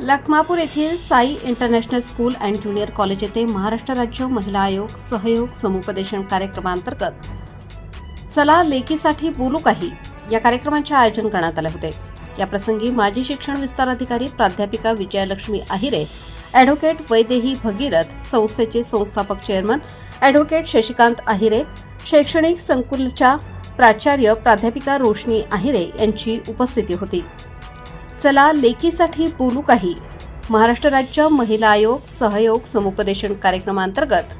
लखमापूर येथील Sai international school and junior college येथे महाराष्ट्र राज्य महिला आयोग सहयोग समुपदेशन कार्यक्रमांतर्गत चला लेकीसाठी बोलू काही या कार्यक्रमाचे आयोजन करण्यात आले होते. याप्रसंगी माजी शिक्षण विस्तार अधिकारी प्राध्यापिका विजयालक्ष्मी आहिरे ॲडव्होकेट वैदेही भगीरथ संस्थेचे संस्थापक चेअरमन ॲडव्होकेट शशिकांत आहिरे शैक्षणिक संकुलच्या प्राचार्य प्राध्यापिका रोशनी आहिरे यांची उपस्थिती होती. चला लेकीसाठी बोलू काही. महाराष्ट्र राज्य महिला आयोग सहयोग समुपदेशन कार्यक्रमांतर्गत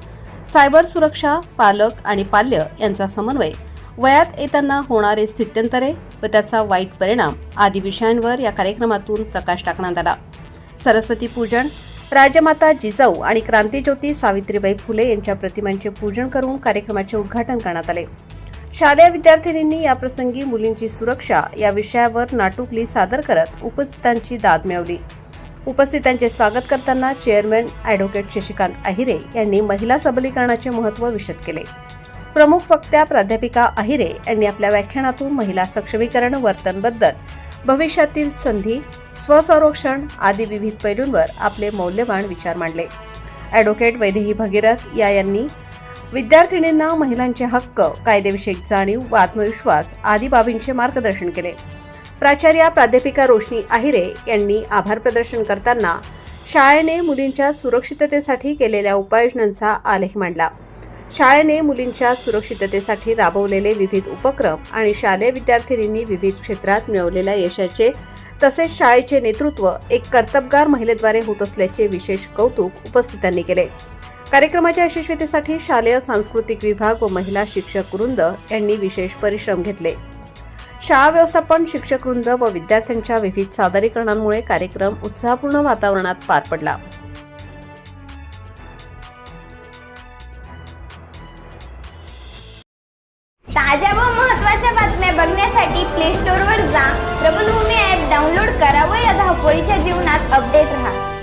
सायबर सुरक्षा पालक आणि पाल्य यांचा समन्वय. वयात येताना होणारे स्थित्यंतरे व त्याचा वाईट परिणाम आदी विषयांवर या कार्यक्रमातून प्रकाश टाकण्यात आला. सरस्वती पूजन राजमाता जिजाऊ आणि क्रांतीज्योती सावित्रीबाई फुले यांच्या प्रतिमांचे पूजन करून कार्यक्रमाचे उद्घाटन करण्यात आले. शालेय विद्यार्थिनींनी याप्रसंगी मुलींची सुरक्षा या विषयावर नाटुकली सादर करत उपस्थितांची दाद मिळवली. उपस्थितांचे स्वागत करताना चेअरमॅन ॲडव्होकेट शशिकांत अहिरे यांनी महिला सबलीकरणाचे महत्त्व विशद केले. प्रमुख वक्त्या प्राध्यापिका अहिरे यांनी आपल्या व्याख्यानातून महिला सक्षमीकरण वर्तनबद्दल भविष्यातील संधी स्वसंरक्षण आदी विविध पैलूंवर आपले मौल्यवान विचार मांडले. ॲडव्होकेट वैदेही भगीरथ या यांनी विद्यार्थिनींना महिलांचे हक्क कायदेविषयक जाणीव व आत्मविश्वास आदी बाबींचे मार्गदर्शन केले. प्राचार्या प्राध्यापिका रोशनी आहिरे यांनी आभार प्रदर्शन करताना शाळेने मुलींच्या सुरक्षिततेसाठी केलेल्या उपाययोजनांचा आलेख मांडला. शाळेने मुलींच्या सुरक्षिततेसाठी राबवलेले विविध उपक्रम आणि शालेय विद्यार्थिनींनी विविध क्षेत्रात मिळवलेल्या यशाचे तसेच शाळेचे नेतृत्व एक कर्तबगार महिलेद्वारे होत असल्याचे विशेष कौतुक उपस्थितांनी केले. कार्यक्रमाच्या यशस्वीतेसाठी शालेय सांस्कृतिक विभाग व महिला शिक्षक वृंद यांनी विशेष परिश्रम घेतले. शाळा व्यवस्थापन शिक्षक वृंद व विद्यार्थ्यांच्या विविध सादरीकरणांमुळे कार्यक्रम उत्साहपूर्ण वातावरणात पार पडला. ताज्या व महत्त्वाच्या बातम्या बघण्यासाठी प्ले स्टोअरवर जा. प्रबलभूमी ॲप डाउनलोड करा व या धावपळीच्या जीवनात अपडेट राहा.